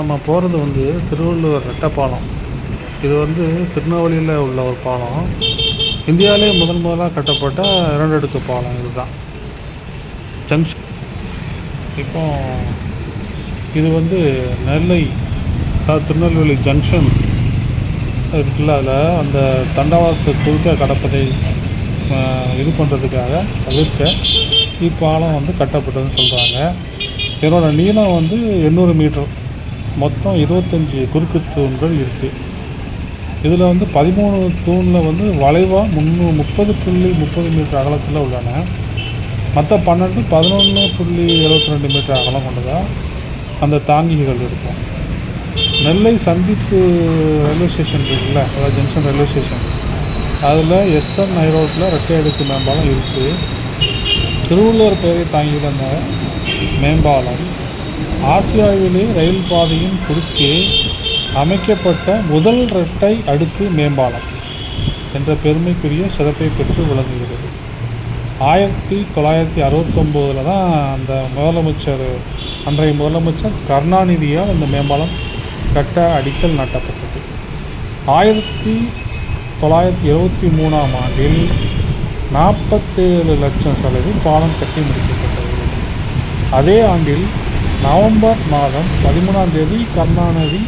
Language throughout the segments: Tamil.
நம்ம போகிறது வந்து திருவள்ளுவர் ரெட்டப்பாலம் இது வந்து திருநெல்வேலியில் உள்ள ஒரு பாலம். இந்தியாவிலே முதன் முதலாக கட்டப்பட்ட இரண்டு அடுக்கு பாலம் இதுதான். ஜங்ஷன் இப்போ இது வந்து நெல்லை அதாவது திருநெல்வேலி ஜங்ஷன் இருக்குல்ல அதில் அந்த தண்டவாளத்தை குறுக்க கடப்பதை இது பண்ணுறதுக்காக தவிர்க்க இப்பாலம் வந்து கட்டப்பட்டதுன்னு சொல்கிறாங்க இதனோட நீளம் வந்து எண்ணூறு மீட்டர். மொத்தம் இருபத்தஞ்சி குறுக்கு தூண்கள் இருக்குது இதில் வந்து பதிமூணு தூணில் வந்து வளைவாக முந்நூ முப்பது புள்ளி முப்பது மீட்டர் அகலத்தில் உள்ளன. மற்ற பன்னெண்டு பதினொன்று புள்ளி எழுபத்தி ரெண்டு மீட்டர் அகலம் கொண்டதாக அந்த தாங்கிகள் இருக்கும். நெல்லை சந்திப்பு ரயில்வே ஸ்டேஷன் இருக்குல்ல அதாவது ஜங்ஷன் ரயில்வே ஸ்டேஷன் அதில் எஸ்என் ரோட்டில் ரெட்டை அடுக்கு மேம்பாலம் இருக்குது திருவள்ளுவர் பெயரை தாங்கியுள்ள மேம்பாலம் ஆசியாவிலே ரயில் பாதையின் குறுக்கே அமைக்கப்பட்ட முதல் இரட்டை அடுக்கு மேம்பாலம் என்ற பெருமைக்குரிய சிறப்பை பெற்று விளங்குகிறது. ஆயிரத்தி தொள்ளாயிரத்தி அறுபத்தொம்போதில் தான் அந்த முதலமைச்சர் அன்றைய முதலமைச்சர் கருணாநிதியால் அந்த மேம்பாலம் கட்ட அடிக்கல் நாட்டப்பட்டது. ஆயிரத்தி தொள்ளாயிரத்தி இருபத்தி மூணாம் ஆண்டில் நாற்பத்தேழு லட்சம் செலவில் பாலம் கட்டி முடிக்கப்பட்டது. அதே ஆண்டில் நவம்பர் மாதம் பதிமூணாம் தேதி கருணாநிதி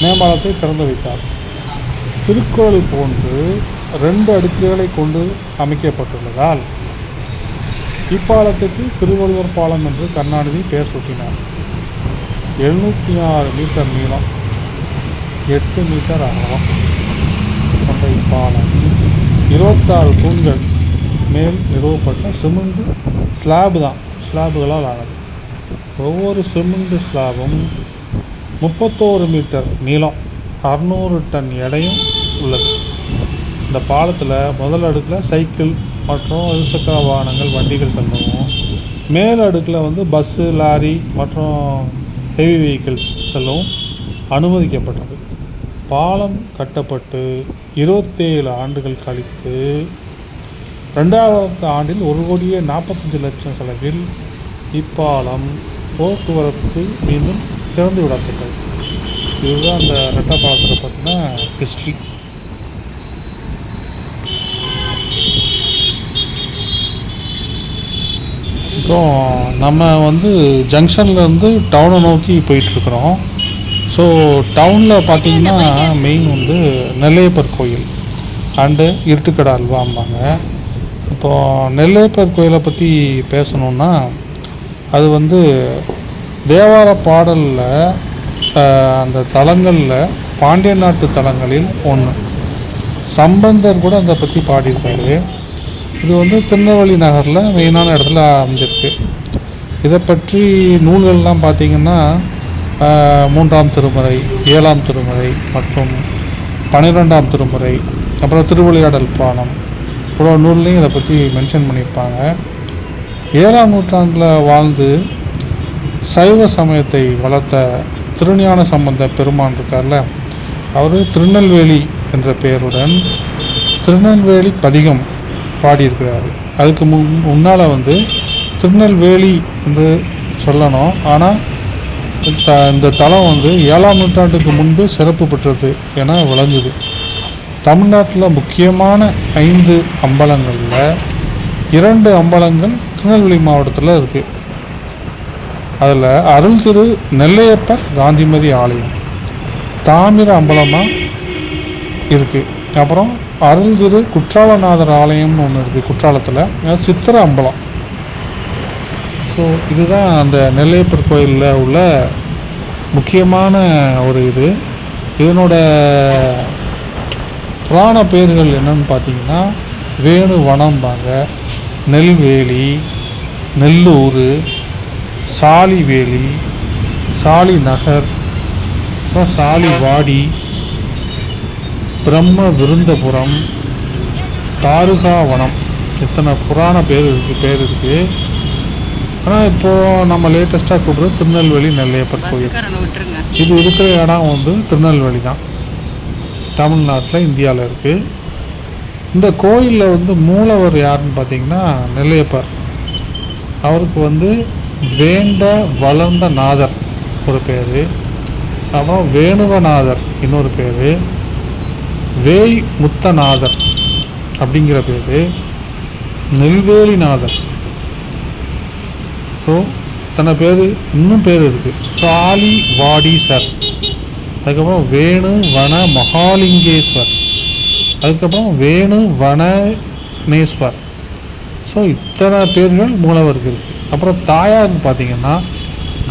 மேம்பாலத்தை திறந்து வைத்தார். திருக்குறள் போன்று ரெண்டு அடுக்குகளை கொண்டு அமைக்கப்பட்டுள்ளதால் இப்பாலத்துக்கு திருவள்ளுவர் பாலம் என்று கருணாநிதி பெயர் சூட்டினார். எழுநூற்றி ஆறு மீட்டர் நீளம் எட்டு மீட்டர் அகலம் கொண்ட இப்பாலம். இருபத்தாறு தூண்கள் மேல் நிறுவப்பட்ட சிமெண்ட் ஸ்லாப் தான். ஸ்லாபுகளால் ஆனது. ஒவ்வொரு சிமெண்ட் ஸ்லாபும் முப்பத்தோரு மீட்டர் நீளம் அறநூறு டன் எடையும் உள்ளது. இந்த பாலத்தில் முதல் அடுக்கில் சைக்கிள் மற்றும் இருசக்கர வாகனங்கள் வண்டிகள் செல்லவும். மேல் அடுக்கில் வந்து பஸ்ஸு லாரி மற்றும் ஹெவி வெஹிக்கிள்ஸ் செல்லவும் அனுமதிக்கப்பட்டது. பாலம் கட்டப்பட்டு இருபத்தேழு ஆண்டுகள் கழித்து ரெண்டாவது ஆண்டில் ஒரு கோடியே நாற்பத்தஞ்சு லட்சம் செலவில் இப்பாலம் போக்குவரத்து மீண்டும் திறந்து விடப்பட்டது. இதுதான் அந்த ரெட்டை பாலத்தில் பார்த்தீங்கன்னா ஹிஸ்ட்ரி அப்புறம் நம்ம வந்து ஜங்ஷன்லேருந்து டவுனை நோக்கி போயிட்டுருக்குறோம். ஸோ டவுனில் பார்த்தீங்கன்னா மெயின் வந்து நெல்லையப்பர் கோயில் அண்டு இருட்டுக்கடை அல்வாம்பாங்க. இப்போது நெல்லையப்பர் கோயிலை பற்றி பேசணுன்னா அது வந்து தேவார பாடலில் அந்த தலங்களில் பாண்டிய நாட்டு தலங்களில் ஒன்று சம்பந்தர் கூட அதை பற்றி பாடியிருக்காரு. இது வந்து திருநெல்வேலி நகரில் மெயினான இடத்துல அமைஞ்சிருக்கு. இதை பற்றி நூல்கள்லாம் பார்த்திங்கன்னா மூன்றாம் திருமுறை ஏழாம் திருமுறை மற்றும் பன்னிரெண்டாம் திருமுறை அப்புறம் திருவிளையாடல் புராணம் இவ்வளோ நூல்லையும் இதை பற்றி மென்ஷன் பண்ணியிருப்பாங்க. ஏழாம் நூற்றாண்டில் வாழ்ந்து சைவ சமயத்தை வளர்த்த திருஞான சம்பந்த பெருமான் இருக்கார்ல அவர் திருநெல்வேலி என்ற பெயருடன் திருநெல்வேலி பதிகம் பாடியிருக்கிறார். அதுக்கு முன் முன்னால் வந்து திருநெல்வேலி என்று சொல்லணும். ஆனால் த இந்த தலம் வந்து ஏழாம் நூற்றாண்டுக்கு முன்பு சிறப்பு பெற்றது என விளங்குது. தமிழ்நாட்டில் முக்கியமான ஐந்து அம்பலங்களில் இரண்டு அம்பலங்கள் திருநெல்வேலி மாவட்டத்தில் இருக்குது அதில் அருள் திரு நெல்லையப்பர் காந்திமதி ஆலயம் தாமிர அம்பலமாக இருக்குது அப்புறம் அருள் திரு குற்றாலநாதர் ஆலயம்னு ஒன்று இருக்குது குற்றாலத்தில். அது சித்திர அம்பலம். ஸோ இதுதான் அந்த நெல்லையப்பர் கோயிலில் உள்ள முக்கியமான ஒரு இது. இதனோட புராண பேர்கள் என்னன்னு பார்த்தீங்கன்னா வேணு வனம்பாங்க. நெல்வேலி நெல்லூர் சாலிவேலி சாலி நகர் அப்புறம் சாலிவாடி பிரம்ம விருந்தபுரம் தாருகாவனம். இத்தனை புராண பேர் இருக்கு பேர் இருக்குது ஆனால் இப்போது நம்ம லேட்டஸ்ட்டாக கூப்பிட்றது திருநெல்வேலி நெல்லையப்பர் கோயில். இது இருக்கிற இடம் வந்து திருநெல்வேலி தான். தமிழ்நாட்டில் இந்தியாவில் இருக்குது இந்த கோயிலில் வந்து மூலவர் யாருன்னு பார்த்தீங்கன்னா நெல்லையப்பர். அவருக்கு வந்து வேண்ட வளர்ந்த நாதர் ஒரு பேர். அப்புறம் வேணுவநாதர் இன்னொரு பேர். வேய் முத்தநாதர் அப்படிங்கிற பேர். நெல்வேலிநாதர். ஸோ இத்தனை பேர் இன்னும் பேர் இருக்குது சாலி சார். அதுக்கப்புறம் வேணு வன மகாலிங்கேஸ்வர். அதுக்கப்புறம் வேணு வனநேஸ்வர் ஸோ இத்தனை பேர்கள் மூலவருக்கு இருக்குது அப்புறம் தாயார்னு பார்த்தீங்கன்னா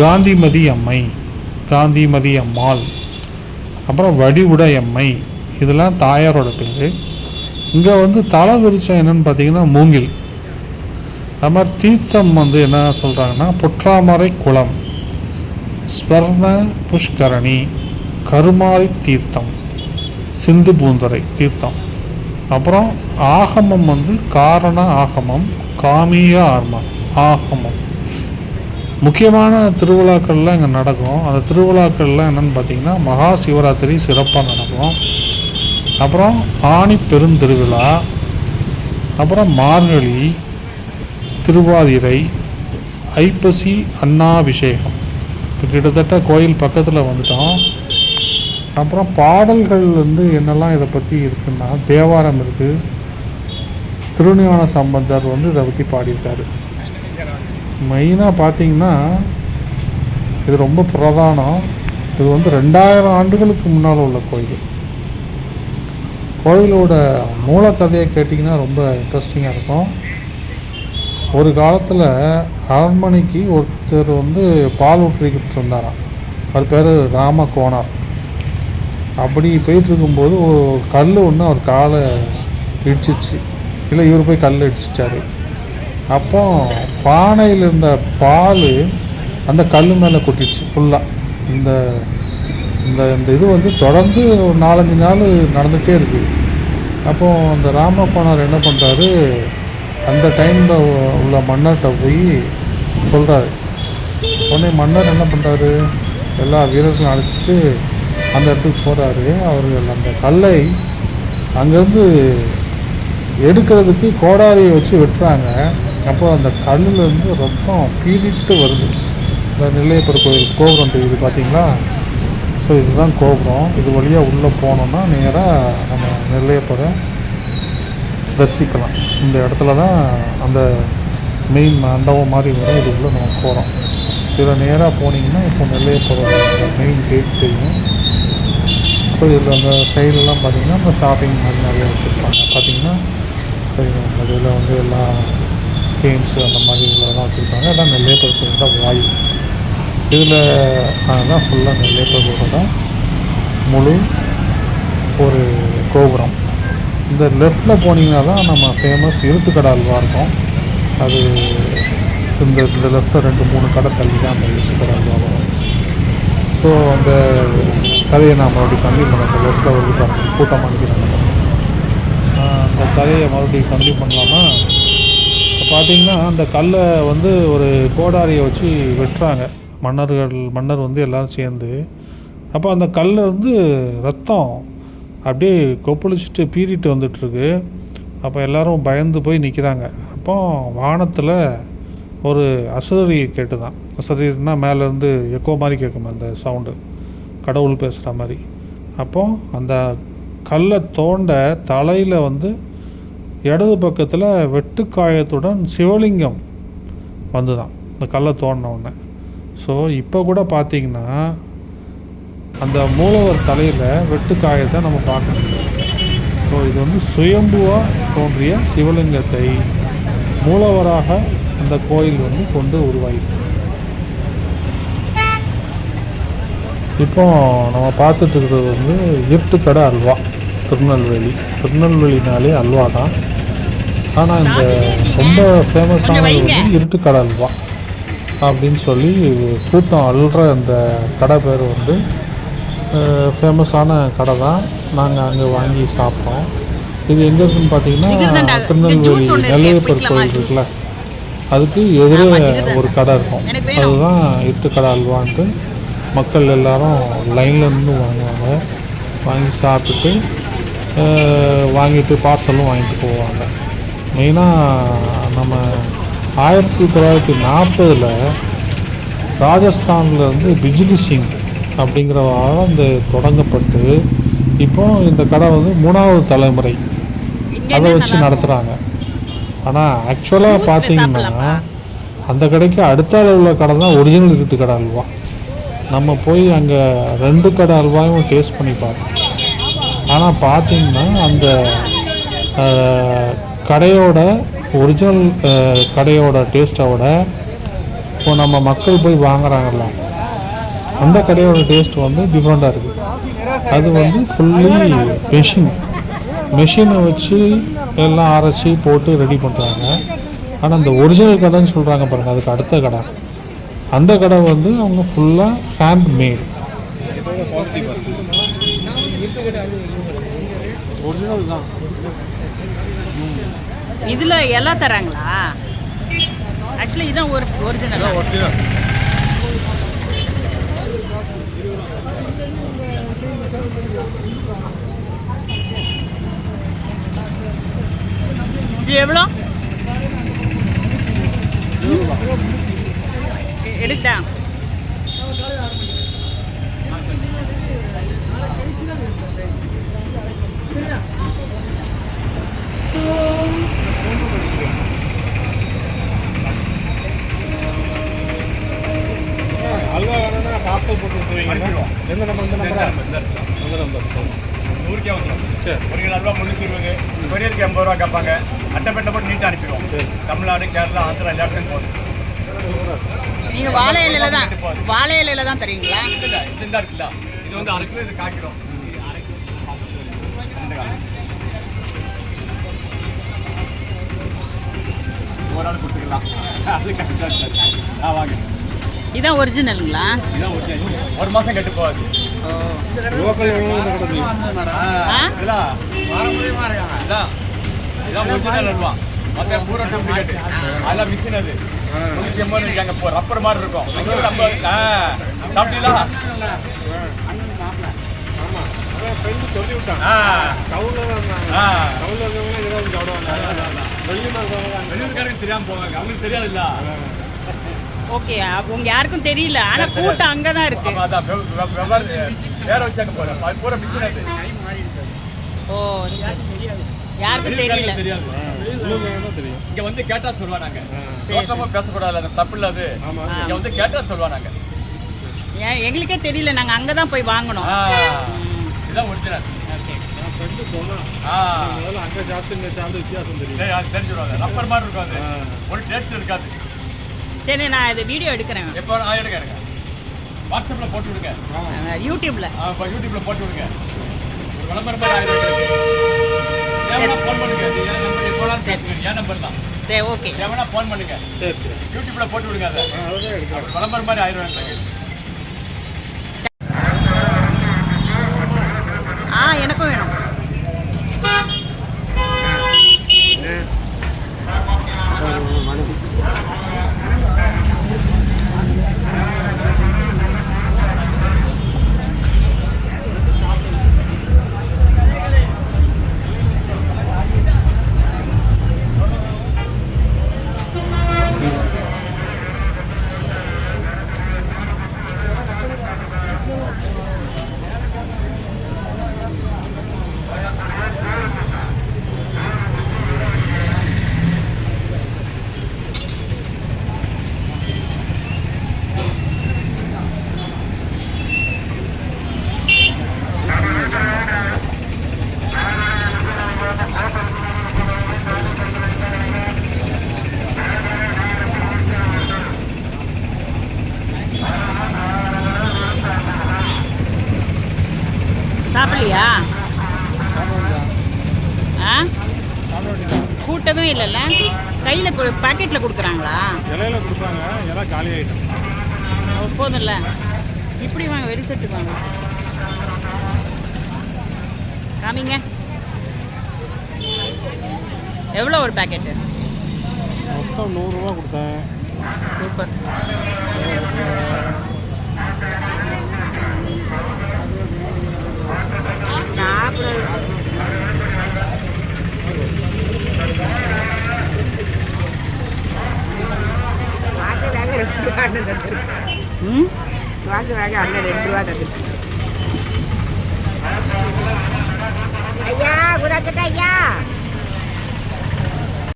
காந்திமதி அம்மை காந்திமதி அம்மாள். அப்புறம் வடிவுடை அம்மை இதெல்லாம் தாயாரோட பேர். இங்கே வந்து தலை விரிச்சம் என்னன்னு பார்த்தீங்கன்னா மூங்கில். அது மாதிரி தீர்த்தம் வந்து என்ன சொல்கிறாங்கன்னா புற்றாமரை குளம் ஸ்வர்ண புஷ்கரணி கருமாரி தீர்த்தம். சிந்து பூந்தரை தீர்த்தம் அப்புறம் ஆகமம் வந்து காரண ஆகமம் காமிய ஆர்மம் ஆகமம். முக்கியமான திருவிழாக்கள்லாம் இங்கே நடக்கும். அந்த திருவிழாக்கள்லாம் என்னென்னு பார்த்தீங்கன்னா மகா சிவராத்திரி சிறப்பாக நடக்கும். அப்புறம் ஆணி பெருந்திருவிழா அப்புறம் மார்கழி திருவாதிரை ஐப்பசி அன்னாபிஷேகம். இப்போ கிட்டத்தட்ட கோயில் பக்கத்தில் வந்துட்டோம். அப்புறம் பாடல்கள் வந்து என்னெல்லாம் இதை பற்றி இருக்குன்னா தேவாரம் இருக்குது திருஞான சம்பந்தர் வந்து இதை பற்றி பாடியிருக்காரு. மெயினாக பார்த்தீங்கன்னா இது ரொம்ப பிரதானம். இது வந்து ரெண்டாயிரம் ஆண்டுகளுக்கு முன்னால் உள்ள கோயில். கோயிலோட மூலக்கதையை கேட்டிங்கன்னா ரொம்ப இன்ட்ரெஸ்டிங்காக இருக்கும். ஒரு காலத்தில் அரண்மனைக்கு ஒருத்தர் வந்து பால் ஊற்றிக்கிட்டு இருந்தாராம். அவர் பேர் ராம கோணார் அப்படி போயிட்டு இருக்கும்போது ஒரு கல் ஒன்று அவர் காலை இடிச்சிச்சு. இல்லை இவர் போய் கல் இடிச்சிட்டாரு. அப்போ பானையில் இருந்த பால் அந்த கல் மேலே கொட்டிடுச்சு ஃபுல்லாக இந்த இந்த இந்த இது வந்து தொடர்ந்து ஒரு நாலஞ்சு நாள் நடந்துகிட்டே இருக்குது அப்போது அந்த ராமப்பனார் என்ன பண்ணுறாரு அந்த டைமில் உள்ள மன்னர்கிட்ட போய் சொல்கிறாரு உடனே மன்னர் என்ன பண்ணுறாரு எல்லா வீரர்களும் அழைச்சிட்டு அந்த இடத்துக்கு போகிறாரு அவர்கள் அந்த கல்லை அங்கேருந்து எடுக்கிறதுக்கு கோடாரியை வச்சு வெட்டுறாங்க. அப்போ அந்த கல்லுலேருந்து ரத்தம் பீறிட்டு வருது. இந்த நெல்லையப்பர் கோயில் கோபுரம் இது பார்த்தீங்களா? ஸோ இதுதான் கோபுரம். இது வழியாக உள்ளே போனோம்னா நேராக நம்ம நெல்லையப்பரை தரிசிக்கலாம். இந்த இடத்துல தான் அந்த மெயின் மண்டபம் மாதிரி வரும். இதுக்குள்ளே நம்ம போகிறோம் இதில் நேராக போனீங்கன்னா இப்போ நெல்லையப்பரோட மெயின் கேட் தெரியும். ஸோ இதில் அந்த சைடெல்லாம் பார்த்தீங்கன்னா நம்ம ஷாப்பிங் மாதிரி நிறைய வச்சுருப்பாங்க. பார்த்தீங்கன்னா தெரியும் இதில் வந்து எல்லா கேம்ஸு அந்த மாதிரி இதெல்லாம் வச்சுருப்பாங்க. எல்லாம் நெல்லையப்பர் தான் வாயு. இதில் அதுதான் ஃபுல்லாக நெல்லையப்பர் தான் முழு ஒரு கோபுரம். இந்த லெஃப்டில் போனீங்கன்னா தான் நம்ம ஃபேமஸ் இருட்டுக்கடை அல்வா இருக்கும் அது இந்த இந்த லெஃப்ட்டில் ரெண்டு மூணு கடை தள்ளி தான் அந்த இருட்டுக்கடை வரும் ஸோ அந்த கதையை நான் மறுபடியும் கம்மி பண்ண இந்த லெஃப்ட்டில் வந்து பாருங்க கூட்டமாக நினைக்கிறேன் அந்த கதையை மறுபடியும் கம்மி பண்ணலாமா? இப்போ பார்த்தீங்கன்னா அந்த கல்லை வந்து ஒரு கோடாரியை வச்சு வெட்டுறாங்க. மன்னர்கள் மன்னர் வந்து எல்லோரும் சேர்ந்து. அப்போ அந்த கல்லில் வந்து ரத்தம் அப்படியே கொப்பளிச்சுட்டு பீறிட்டு வந்துட்டுருக்கு. அப்போ எல்லாரும் பயந்து போய் நிற்கிறாங்க அப்போ வானத்தில் ஒரு அசரீரி கேட்டு தான் அசரீர்னா மேலேருந்து எக்கோ மாதிரி கேட்கும் அந்த சவுண்டு கடவுள் பேசுகிற மாதிரி. அப்போ அந்த கல்லை தோண்ட தலையில் வந்து இடது பக்கத்தில் வெட்டுக்காயத்துடன் சிவலிங்கம் வந்து தான் இந்த கல்லை தோண்டின உடனே. ஸோ இப்போ கூட பார்த்தீங்கன்னா அந்த மூலவர் தலையில் வெட்டுக்காயத்தை நம்ம பார்க்க முடியும் ஸோ இது வந்து சுயம்புவாக தோன்றிய சிவலிங்கத்தை மூலவராக அந்த கோயில் வந்து கொண்டு உருவாயிருக்கு. இப்போ நம்ம பார்த்துட்டு இருக்கிறது வந்து இருட்டுக்கடை அல்வா திருநெல்வேலி. திருநெல்வேலினாலே அல்வா தான். ஆனால் இந்த ரொம்ப ஃபேமஸானது வந்து இருட்டுக்கடை அல்வா அப்படின்னு சொல்லி கூட்டம் அல்ற அந்த கடை பேர் வந்து ஃபேமஸான கடை தான். நாங்கள் அங்கே வாங்கி சாப்பிட்டோம். இது எங்கே இருக்குன்னு பார்த்தீங்கன்னா திருநெல்வேலி நெல்லையப்பர் கோயில் இருக்குல்ல? அதுக்கு எதிரே ஒரு கடை இருக்கும். அதுதான் இருட்டு கடை அல்வான்ட்டு. மக்கள் எல்லாரும் லைனில் நின்று வாங்குவாங்க. வாங்கி சாப்பிட்டுட்டு வாங்கிட்டு பார்சலும் வாங்கிட்டு போவாங்க. மெயினாக நம்ம ஆயிரத்தி தொள்ளாயிரத்தி நாற்பதில் ராஜஸ்தானில் வந்து பிஜ்லி சிங் அப்படிங்கிறவால இந்த தொடங்கப்பட்டு இப்போ இந்த கடை வந்து மூணாவது தலைமுறை. அதை வச்சு நடத்துகிறாங்க ஆனால் ஆக்சுவலாக பார்த்தீங்கன்னா? அந்த கடைக்கு அடுத்த உள்ள கடை தான் ஒரிஜினல் இருட்டு கடை அல்வா. நம்ம போய் அங்கே ரெண்டு கடை அல்வாயும் டேஸ்ட் பண்ணி பார்த்தோம் ஆனால் பார்த்தீங்கன்னா அந்த கடையோட ஒரிஜினல் கடையோட டேஸ்ட்டை விட இப்போ நம்ம மக்கள் போய் வாங்குறாங்கல்ல அந்த கடையோட டேஸ்ட் வந்து டிஃப்ரெண்ட்டாக இருக்குது அது வந்து ஃபுல்லி மெஷின் மெஷினை வச்சு எல்லாம் அரைச்சி போட்டு ரெடி பண்ணுறாங்க ஆனால் அந்த ஒரிஜினல் கடைன்னு சொல்கிறாங்க பாருங்கள் அதுக்கு அடுத்த கடை. அந்த கடை வந்து அவங்க ஃபுல்லாக ஹேண்ட் மேட் ஒரிஜினல் தான். இதுல இலை தராங்களா? ஆக்சுவலி இதான் ஒரு ஒரிஜினல் ஒரிஜினல் இது எவ்வளோ? எ- எடுத்தா? அல்வா வேணும்னா பார்சல் போட்டு விட்டுருவீங்க எந்த நம்பர் இந்த நம்பரா இந்த நம்பர் சரி. நூறுக்கே வந்துடும் சரி ஒரு கிலோ அல்வா முந்நூற்றி இருபது. கொரியருக்கு ஐம்பது ரூபா கேட்பாங்க அட்டைப்பேட்டை போட்டு நீட்டாக அனுப்பிடுவோம் சரி. தமிழ்நாடு கேரளா ஆந்திரா எல்லா இடத்துக்கும் போகுது நீங்க வாழை இலையில தான் வாழை இலையில தான் தருவீங்களா? இல்லை இது தான் இருக்குல்ல. இது வந்து அரை கிலோ இது காய்க்கிறோம் ஒரு ஆள் கொடுத்துக்கலாம். அது கரெக்டாக ஆ வாங்க. இதான் ஒரிஜினலுங்களா ஒரு மாதம் கெட்டு போகாது. லோக்கல்? இதெல்லாம். ஒரிஜினல் அல்வா. மற்ற பூரா டூப்ளிகேட் அதெல்லாம் மிஷின் அது நூற்றி எண்பது இருக்காங்க இப்போ ரப்பர் மாதிரி இருக்கும். அங்கே ஐம்பது ஆ சாப்பிட்டீங்களா? சொல்லி இருக்கவங்க வெளியூர்காரங்க தெரியாம போவாங்க. அவங்களுக்கு தெரியாதுல்ல. ஓகே உங்க யாருக்கும் தெரியல. ஆனா கூட்டம் அங்கதான் இருக்கு. வேற வச்சாக்க போறேன். பூரா மிஷின் அது ஓ யாருக்கும் தெரியல. தெரியாது. இங்க வந்து கேட்டா சொல்லுவாங்க சரி. தோட்டமா பேசக்கூடாது அது தப்பு இல்ல அது. ஆமா. இங்க வந்து கேட்டா சொல்லுவாங்க ஏன் எங்களுக்கே தெரியல நாங்க அங்கதான் போய் வாங்கணும். இதான் ஒரிஜினல் ஓகே. நான் ஃப்ரெண்டு சொன்னான் முதல்ல அங்கே சாப்பிட்டு இங்கே சாப்பிட்டு வித்தியாசம் தெரியும். தெரிஞ்சுடுவாங்க ரப்பர் மாதிரி இருக்கும் அது. ஆ. ஒரு டேஸ்ட் இருக்காது. சரி நான் இது வீடியோ எடுக்கிறேன். எப்போ எடுங்க வாட்ஸ்அப்ல போட்டு விடுங்க. இப்போ யூடியூப்ல போட்டு விடுங்க. ஒரு விளம்பரம் மாதிரி ஆயிரம் சரி ஓகே. ஃபோன் பண்ணுங்க. சரி சரி. யூடியூப்ல போட்டு விடுங்க அதை. விளம்பரம் மாதிரி ஆயிரம் சாப்பிடலையா ஆ? கூட்டமே இல்லைல்ல? கையில் பாக்கெட்டில் கொடுக்குறாங்களா? இலையில கொடுப்பாங்க இலை காலி ஆகிடும் ஓ, போதும்ல. இப்படி வாங்க வெடிச்சட்டு வாங்க. காமிங்க. எவ்வளோ ஒரு பாக்கெட்டு மொத்தம் நூறுரூவா கொடுத்தேன். சூப்பர். ம் தோசை வேக அண்ணன் ரெண்டு ரூபா தந்துட்டு ஐயா குதாச்சட்டா ஐயா